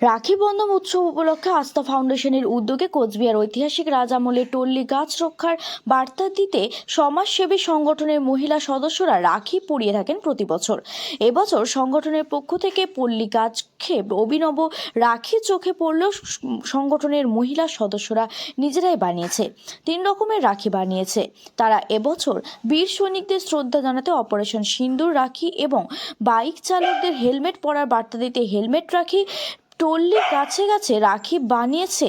রাখি বন্ধন উৎসব উপলক্ষে আস্থা ফাউন্ডেশনের উদ্যোগে কোচবিহার ঐতিহাসিক রাজামলে টল্লি গাছ রক্ষার বার্তা দিতে সমাজসেবী সংগঠনের মহিলা সদস্যরা রাখি পরিয়ে থাকেন প্রতি বছর। এবছর সংগঠনের পক্ষ থেকে পল্লী গাছকে অভিনব রাখি চোখে পড়লেও সংগঠনের মহিলা সদস্যরা নিজেরাই বানিয়েছে, তিন রকমের রাখি বানিয়েছে। তারা এবছর বীর সৈনিকদের শ্রদ্ধা জানাতে অপারেশন সিন্দুর রাখি এবং বাইক চালকদের হেলমেট পরার বার্তা দিতে হেলমেট রাখি টল্লি গাছে গাছে রাখি বানিয়েছে।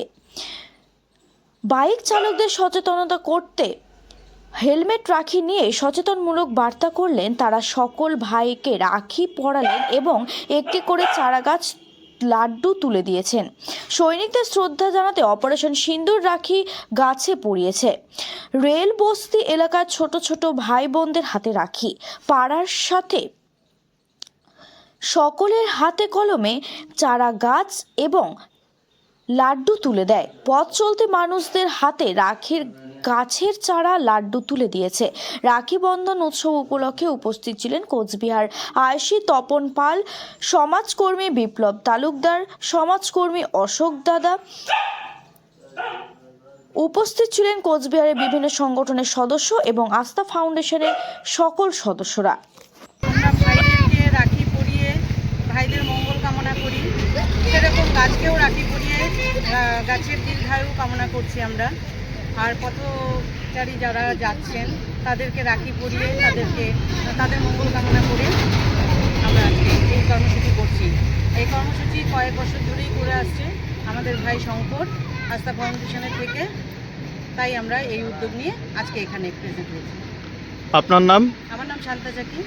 বাইক চালকদের সচেতনতা করতে হেলমেট রাখি নিয়ে সচেতনমূলক বার্তা করলেন তারা সকল ভাইকে রাখি পরালেন এবং একটি করে চারাগাছ লাড্ডু তুলে দিয়েছেন। সৈনিকদের শ্রদ্ধা জানাতে অপারেশন সিন্দুর রাখি গাছে পড়িয়েছে। রেল বস্তি এলাকার ছোট ছোট ভাই বোনদের হাতে রাখি। পাড়ার সাথে সকলের হাতে কলমে চারা গাছ এবং লাড্ডু তুলে দেয়। পথ চলতে মানুষদের হাতে রাখির গাছের চারা লাড্ডু তুলে দিয়েছে। রাখি বন্ধন উৎসব উপলক্ষে উপস্থিত ছিলেন কোচবিহার আয়সি তপন পাল, সমাজকর্মী বিপ্লব তালুকদার, সমাজকর্মী অশোক দাদা। উপস্থিত ছিলেন কোচবিহারের বিভিন্ন সংগঠনের সদস্য এবং আস্থা ফাউন্ডেশনের সকল সদস্যরা আমরা ভাইদেরকে রাখি পরিয়ে ভাইদের মঙ্গল কামনা করি সেরকম গাছকেও রাখি পরিয়ে আহ, গাছের দীর্ঘায়ু কামনা করছি আমরা। আর পথচারী যারা যাচ্ছেন তাদেরকে রাখি পরিয়ে তাদেরকে তাদের মঙ্গল কামনা করে আমরা আজকে এই কর্মসূচি করছি। এই কর্মসূচি কয়েক বছর ধরেই করে আসছে আমাদের ভাই শঙ্কর আস্থা ফাউন্ডেশনের থেকে। তাই আমরা এই উদ্যোগ নিয়ে আজকে এখানে প্রেজেন্ট হয়েছি। আপনার নাম? আমার নাম শান্তা চাকি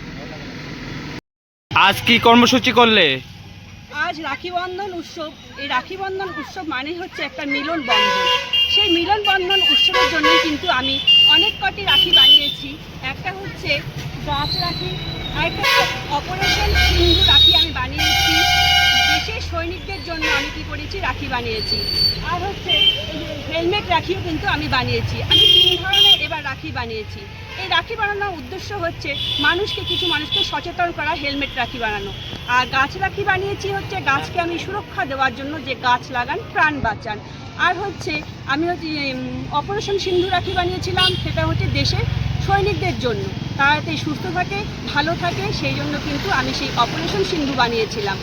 আজ কি কর্মসূচি করলে? আজ রাখি বন্ধন উৎসব। এই রাখি বন্ধন উৎসব মানে হচ্ছে একটা মিলন বন্ধন। সেই মিলন বন্ধন উৎসবের জন্যই কিন্তু আমি অনেক কটি রাখি বানিয়েছি। একটা হচ্ছে গাছ রাখি আরেকটা অপারেশন সিন্ধু রাখি আমি বানিয়েছি। দেশের সৈনিকদের জন্য আমি কি করেছি? রাখি বানিয়েছি। আর হচ্ছে হেলমেট রাখিও কিন্তু আমি বানিয়েছি। আমি তিন ধরনের এবার রাখি বানিয়েছি। এই রাখি বানানোর উদ্দেশ্য হচ্ছে মানুষকে কিছু মানুষকে সচেতন করা হেলমেট রাখি বানানো। আর গাছ রাখি বানিয়েছি হচ্ছে গাছকে আমি সুরক্ষা দেওয়ার জন্য যে গাছ লাগান, প্রাণ বাঁচান। আর হচ্ছে আমি হচ্ছে অপারেশন সিন্ধু রাখি বানিয়েছিলাম, সেটা হচ্ছে দেশের সৈনিকদের জন্য। তারা যাতে সুস্থ থাকে, ভালো থাকে, সেই জন্য কিন্তু আমি সেই অপারেশন সিন্ধু বানিয়েছিলাম।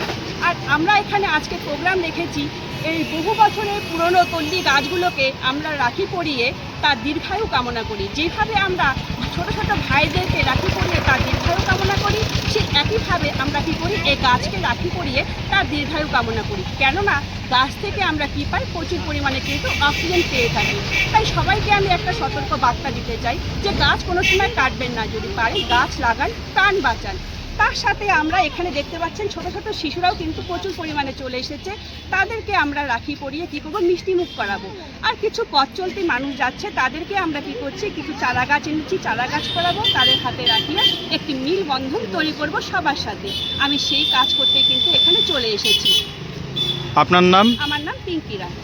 আর আমরা এখানে আজকে প্রোগ্রাম রেখেছি, এই বহু বছরের পুরনো তল্লি গাছগুলোকে আমরা রাখি পরিয়ে তার দীর্ঘায়ু কামনা করি। যেভাবে আমরা ছোট ছোট ভাইদেরকে রাখি পরিয়ে তার দীর্ঘায়ু কামনা করি, ঠিক একইভাবে আমরা কি করি, এই গাছকে রাখি পরিয়ে তার দীর্ঘায়ু কামনা করি। কেননা গাছ থেকে আমরা কি পাই? প্রচুর পরিমাণে কিন্তু অক্সিজেন পেয়ে থাকি। তাই সবাইকে আমি একটা সতর্ক বার্তা দিতে চাই যে গাছ কোনো সময় কাটবেন না। যদি পারেন গাছ লাগান, প্রাণ বাঁচান। তার সাথে আমরা এখানে দেখতে পাচ্ছেন ছোট ছোট শিশুরাও কিন্তু প্রচুর পরিমাণে চলে এসেছে। তাদেরকে আমরা রাখি পরিয়ে কী করব? মিষ্টি মুখ করাবো। আর কিছু পথ চলতি মানুষ যাচ্ছে তাদেরকে আমরা কি করছি? কিছু চারা গাছ এনেছি চারা গাছ করাবো তাদের হাতে রাখিয়ে একটি মিল বন্ধন তৈরি করব সবার সাথে। আমি সেই কাজ করতে কিন্তু এখানে চলে এসেছি। আপনার নাম? আমার নাম পিঙ্কি রায়।